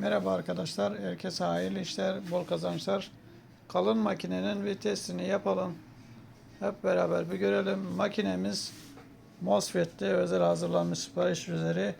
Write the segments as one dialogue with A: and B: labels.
A: Merhaba arkadaşlar. Herkese hayırlı işler, bol kazançlar. Kalın makinenin vitesini yapalım. Hep beraber bir görelim. Makinemiz MOSFET'te özel hazırlanmış sipariş üzeri.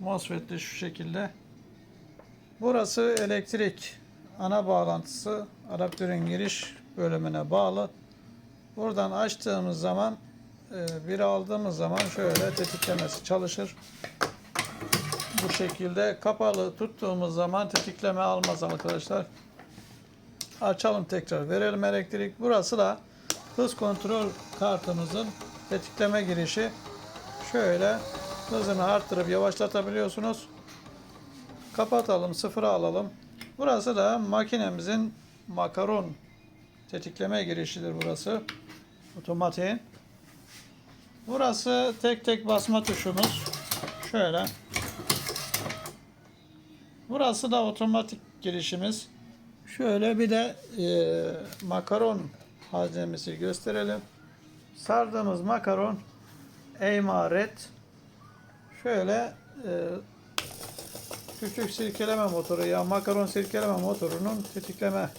A: MOSFET'te şu şekilde. Burası elektrik ana bağlantısı. Adaptörün giriş bölümüne bağlı. Buradan açtığımız zaman e, bir aldığımız zaman şöyle tetiklemesi çalışır bu şekilde kapalı tuttuğumuz zaman tetikleme almaz arkadaşlar. Açalım tekrar. Verelim elektrik. Burası da hız kontrol kartımızın tetikleme girişi. Şöyle hızını arttırıp yavaşlatabiliyorsunuz. Kapatalım. Sıfıra alalım. Burası da makinemizin makaron tetikleme girişidir burası. Otomatiğin. Burası tek tek basma tuşumuz. Şöyle. Burası da otomatik girişimiz. Şöyle bir de e, makaron haznemizi gösterelim. Sardığımız makaron Eyma Red. Şöyle e, küçük sirkeleme motoru ya makaron sirkeleme motorunun tetikleme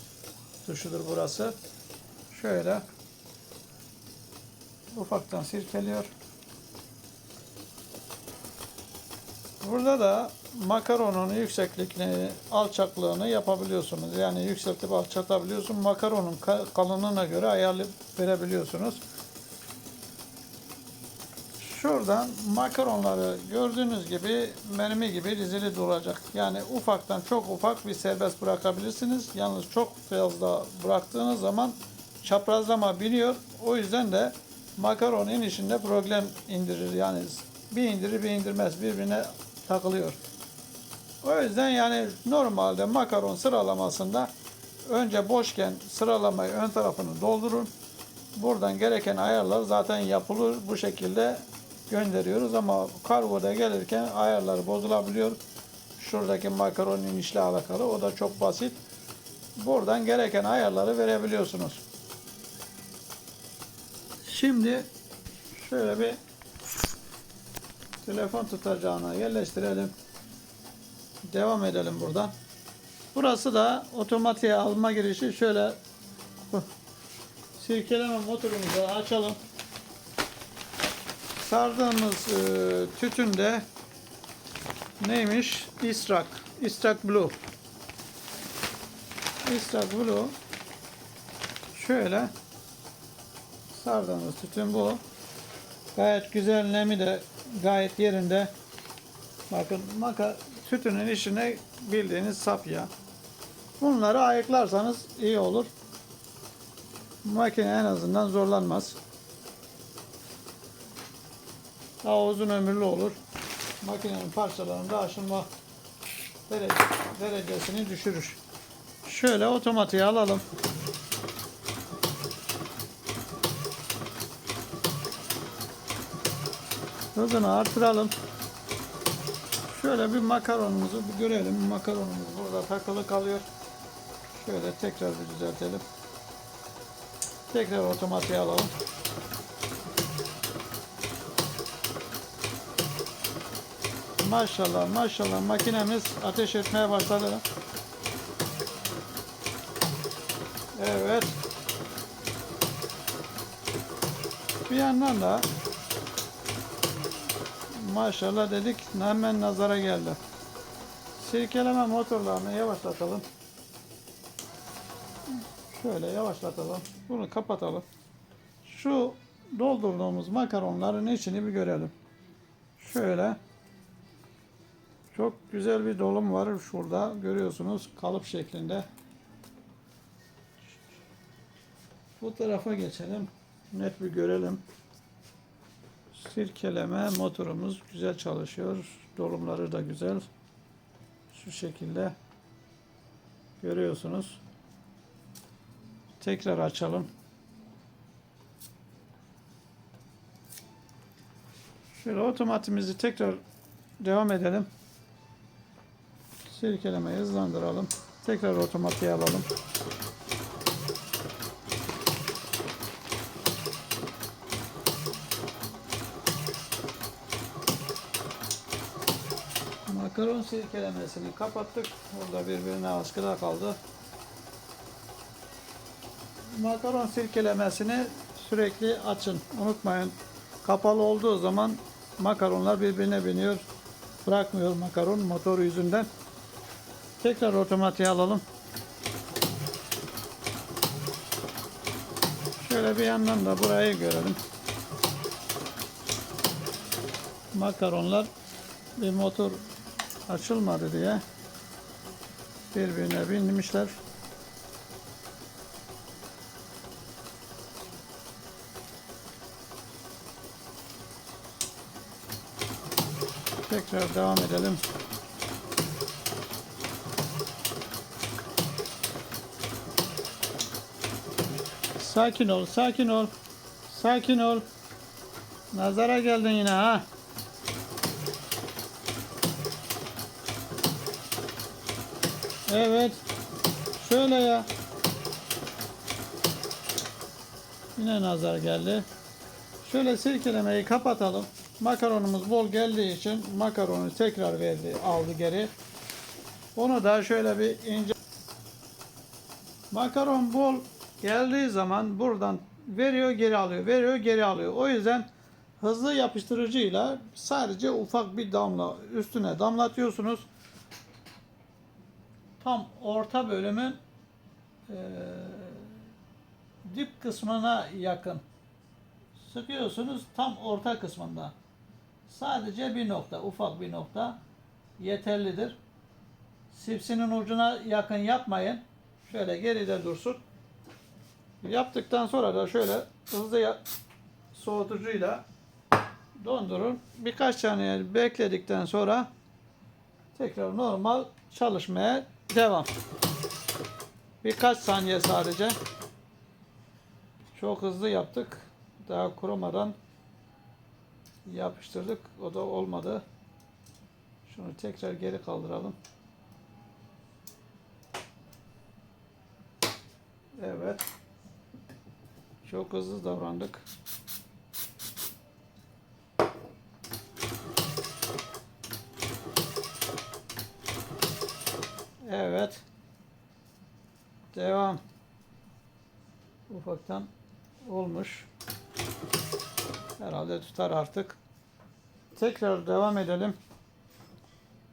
A: tuşudur burası. Şöyle ufaktan sirkeliyor. Burada da makaronun yüksekliğini, alçaklığını yapabiliyorsunuz. Yani yükseltip alçaltabiliyorsun. Makaronun ka- kalınlığına göre ayarlı verebiliyorsunuz. Şuradan makaronları gördüğünüz gibi mermi gibi dizili duracak. Yani ufaktan çok ufak bir serbest bırakabilirsiniz. Yalnız çok fazla bıraktığınız zaman çaprazlama biniyor. O yüzden de makaron inişinde problem indirir. Yani bir indirir bir indirmez birbirine takılıyor. O yüzden yani normalde makaron sıralamasında önce boşken sıralamayı ön tarafını doldurun. Buradan gereken ayarlar zaten yapılır. Bu şekilde gönderiyoruz ama kargoda gelirken ayarlar bozulabiliyor. Şuradaki makaron inişle alakalı. O da çok basit. Buradan gereken ayarları verebiliyorsunuz. Şimdi şöyle bir telefon tutacağına yerleştirelim. Devam edelim buradan. Burası da otomatiğe alma girişi. Şöyle bu sirkeleme motorumuzu açalım. Sardığımız e, tütün de neymiş? İstrak. İstrak Blue. İstrak Blue şöyle sardığımız tütün bu. Gayet güzel nemi de gayet yerinde. Bakın maka tütünün içine bildiğiniz sap yağ. Bunları ayıklarsanız iyi olur. Makine en azından zorlanmaz. Daha uzun ömürlü olur. Makinenin parçalarında aşınma derece, derecesini düşürür. Şöyle otomatiğe alalım. Hızını artıralım. Şöyle bir makaronumuzu bir görelim. Makaronumuz burada takılı kalıyor. Şöyle tekrar bir düzeltelim. Tekrar otomatiğe alalım. Maşallah maşallah makinemiz ateş etmeye başladı. Evet. Bir yandan da maşallah dedik hemen nazara geldi. Sirkeleme motorlarını yavaşlatalım. Şöyle yavaşlatalım. Bunu kapatalım. Şu doldurduğumuz makaronların içini bir görelim. Şöyle. Çok güzel bir dolum var şurada. Görüyorsunuz kalıp şeklinde. Bu tarafa geçelim. Net bir görelim. Sirkeleme motorumuz güzel çalışıyor. Dolumları da güzel. Şu şekilde görüyorsunuz. Tekrar açalım. Şöyle otomatimizi tekrar devam edelim. Sirkelemeyi hızlandıralım. Tekrar otomatiğe alalım. Makaron sirkelemesini kapattık. Burada birbirine askıda kaldı. Makaron sirkelemesini sürekli açın. Unutmayın. Kapalı olduğu zaman makaronlar birbirine biniyor. Bırakmıyor makaron motor yüzünden. Tekrar otomatiğe alalım. Şöyle bir yandan da burayı görelim. Makaronlar bir motor açılmadı diye birbirine binmişler. Tekrar devam edelim. Sakin ol, sakin ol. Sakin ol. Nazara geldin yine ha. Evet. Şöyle ya. Yine nazar geldi. Şöyle sirkelemeyi kapatalım. Makaronumuz bol geldiği için makaronu tekrar verdi, aldı geri. Onu da şöyle bir ince Makaron bol geldiği zaman buradan veriyor geri alıyor, veriyor geri alıyor. O yüzden hızlı yapıştırıcıyla sadece ufak bir damla üstüne damlatıyorsunuz. Tam orta bölümün eee, dip kısmına yakın sıkıyorsunuz tam orta kısmında. Sadece bir nokta, ufak bir nokta yeterlidir. Sipsinin ucuna yakın yapmayın. Şöyle geride dursun. Yaptıktan sonra da şöyle hızlı soğutucuyla dondurun. Birkaç saniye bekledikten sonra tekrar normal çalışmaya devam. Birkaç saniye sadece. Çok hızlı yaptık. Daha kurumadan yapıştırdık. O da olmadı. Şunu tekrar geri kaldıralım. Evet. Çok hızlı davrandık. Evet. Devam. Ufaktan olmuş. Herhalde tutar artık. Tekrar devam edelim.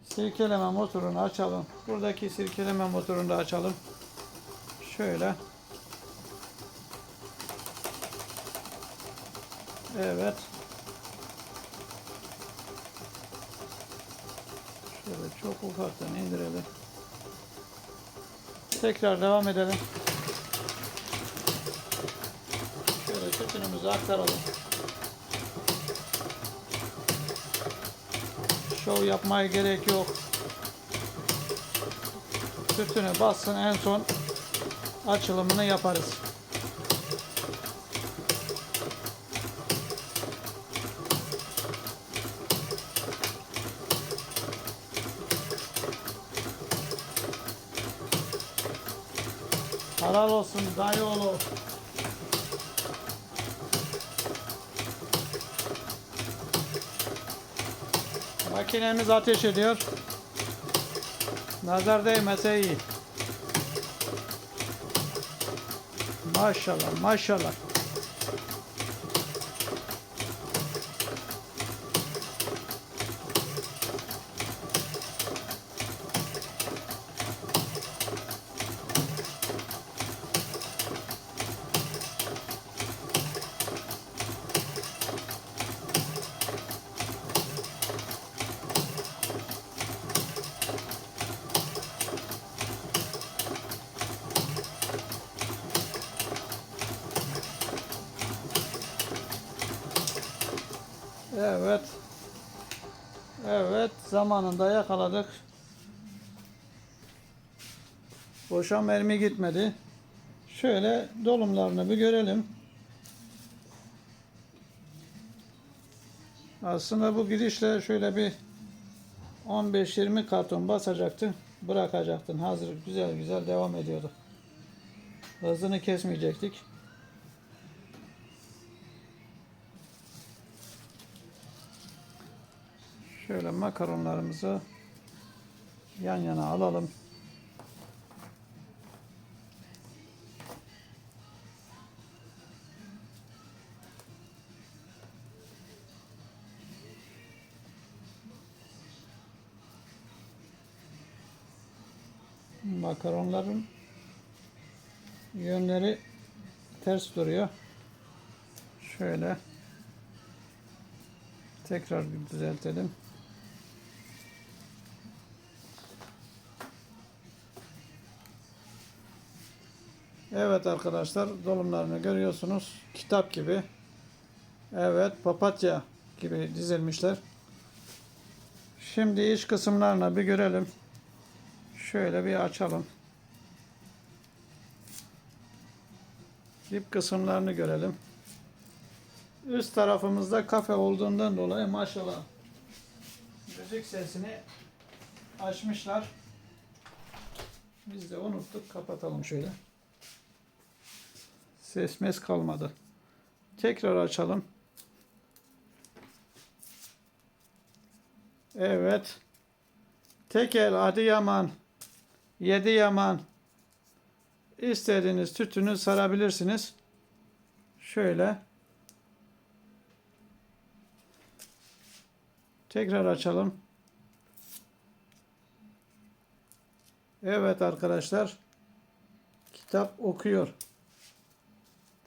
A: Sirkeleme motorunu açalım. Buradaki sirkeleme motorunu da açalım. Şöyle. Evet. Şöyle çok ufaktan indirelim. Tekrar devam edelim. Şöyle tütünümüzü aktaralım. Şov yapmaya gerek yok. Tütünü bassın en son açılımını yaparız. Helal olsun dayı oğlu. Makinemiz ateş ediyor. Nazar değmese iyi. Maşallah maşallah. Evet. Evet zamanında yakaladık. Boşa mermi gitmedi. Şöyle dolumlarını bir görelim. Aslında bu gidişle şöyle bir 15-20 karton basacaktı. Bırakacaktın. Hazır güzel güzel devam ediyordu. Hızını kesmeyecektik. Şöyle makaronlarımızı yan yana alalım. Makaronların yönleri ters duruyor. Şöyle tekrar bir düzeltelim. Evet arkadaşlar dolumlarını görüyorsunuz. Kitap gibi. Evet papatya gibi dizilmişler. Şimdi iç kısımlarına bir görelim. Şöyle bir açalım. Dip kısımlarını görelim. Üst tarafımızda kafe olduğundan dolayı maşallah müzik sesini açmışlar. Biz de unuttuk. Kapatalım şöyle. Ses mes kalmadı. Tekrar açalım. Evet. Tekel Adıyaman, Yedi Yaman istediğiniz tütünü sarabilirsiniz. Şöyle. Tekrar açalım. Evet arkadaşlar. Kitap okuyor.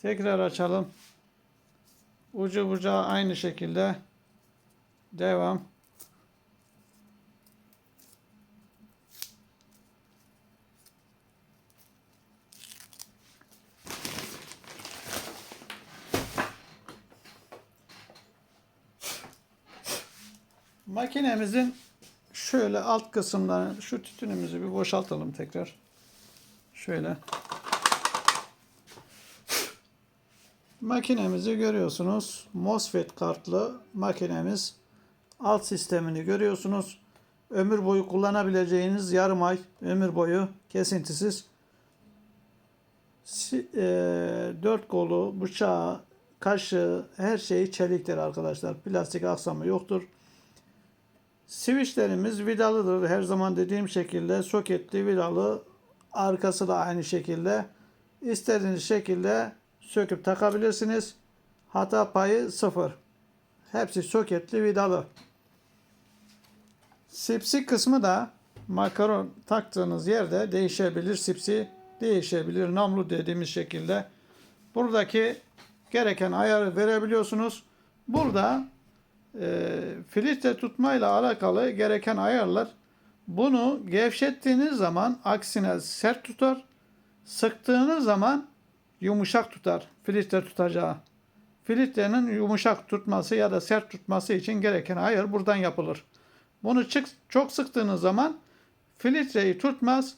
A: Tekrar açalım. Ucu bucağı aynı şekilde. Devam. Makinemizin şöyle alt kısımlarını, şu tütünümüzü bir boşaltalım tekrar. Şöyle. Makinemizi görüyorsunuz. MOSFET kartlı makinemiz. Alt sistemini görüyorsunuz. Ömür boyu kullanabileceğiniz yarım ay ömür boyu kesintisiz. Si- e, dört kolu, bıçağı, kaşığı her şeyi çeliktir arkadaşlar. Plastik aksamı yoktur. Switchlerimiz vidalıdır. Her zaman dediğim şekilde soketli vidalı. Arkası da aynı şekilde. İstediğiniz şekilde söküp takabilirsiniz. Hata payı sıfır. Hepsi soketli vidalı. Sipsi kısmı da makaron taktığınız yerde değişebilir. Sipsi değişebilir. Namlu dediğimiz şekilde. Buradaki gereken ayarı verebiliyorsunuz. Burada e, filtre tutmayla alakalı gereken ayarlar. Bunu gevşettiğiniz zaman aksine sert tutar. Sıktığınız zaman yumuşak tutar. Filtre tutacağı. Filtrenin yumuşak tutması ya da sert tutması için gereken ayar buradan yapılır. Bunu çık, çok sıktığınız zaman filtreyi tutmaz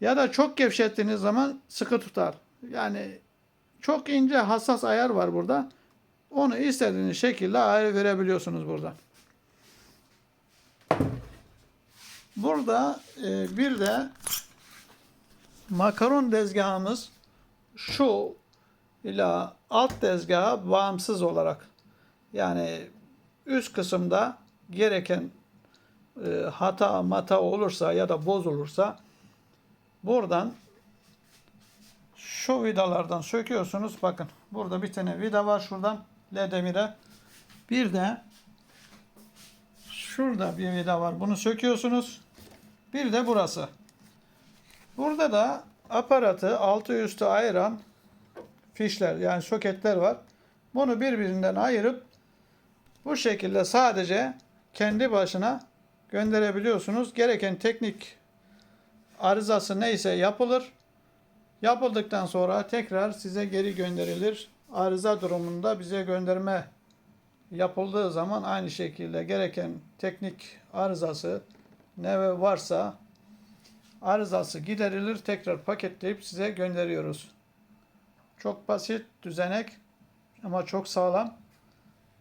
A: ya da çok gevşettiğiniz zaman sıkı tutar. Yani çok ince hassas ayar var burada. Onu istediğiniz şekilde ayar verebiliyorsunuz burada. Burada e, bir de makaron tezgahımız şu ila alt tezgaha bağımsız olarak yani üst kısımda gereken e, hata mata olursa ya da bozulursa buradan şu vidalardan söküyorsunuz. Bakın burada bir tane vida var şuradan ledemire. Bir de şurada bir vida var. Bunu söküyorsunuz. Bir de burası. Burada da aparatı altı üstü ayıran fişler yani soketler var. Bunu birbirinden ayırıp bu şekilde sadece kendi başına gönderebiliyorsunuz. Gereken teknik arızası neyse yapılır. Yapıldıktan sonra tekrar size geri gönderilir. Arıza durumunda bize gönderme yapıldığı zaman aynı şekilde gereken teknik arızası ne varsa arızası giderilir. Tekrar paketleyip size gönderiyoruz. Çok basit, düzenek ama çok sağlam.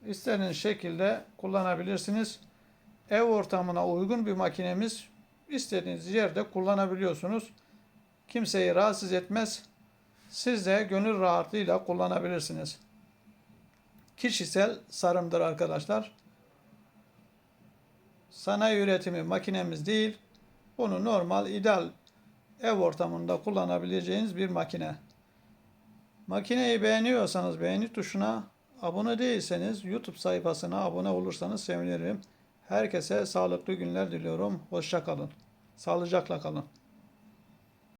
A: İstediğiniz şekilde kullanabilirsiniz. Ev ortamına uygun bir makinemiz. İstediğiniz yerde kullanabiliyorsunuz. Kimseyi rahatsız etmez. Siz de gönül rahatlığıyla kullanabilirsiniz. Kişisel sarımdır arkadaşlar. Sanayi üretimi makinemiz değil. Bunu normal, ideal ev ortamında kullanabileceğiniz bir makine. Makineyi beğeniyorsanız beğeni tuşuna, abone değilseniz YouTube sayfasına abone olursanız sevinirim. Herkese sağlıklı günler diliyorum. Hoşça kalın. Sağlıcakla kalın.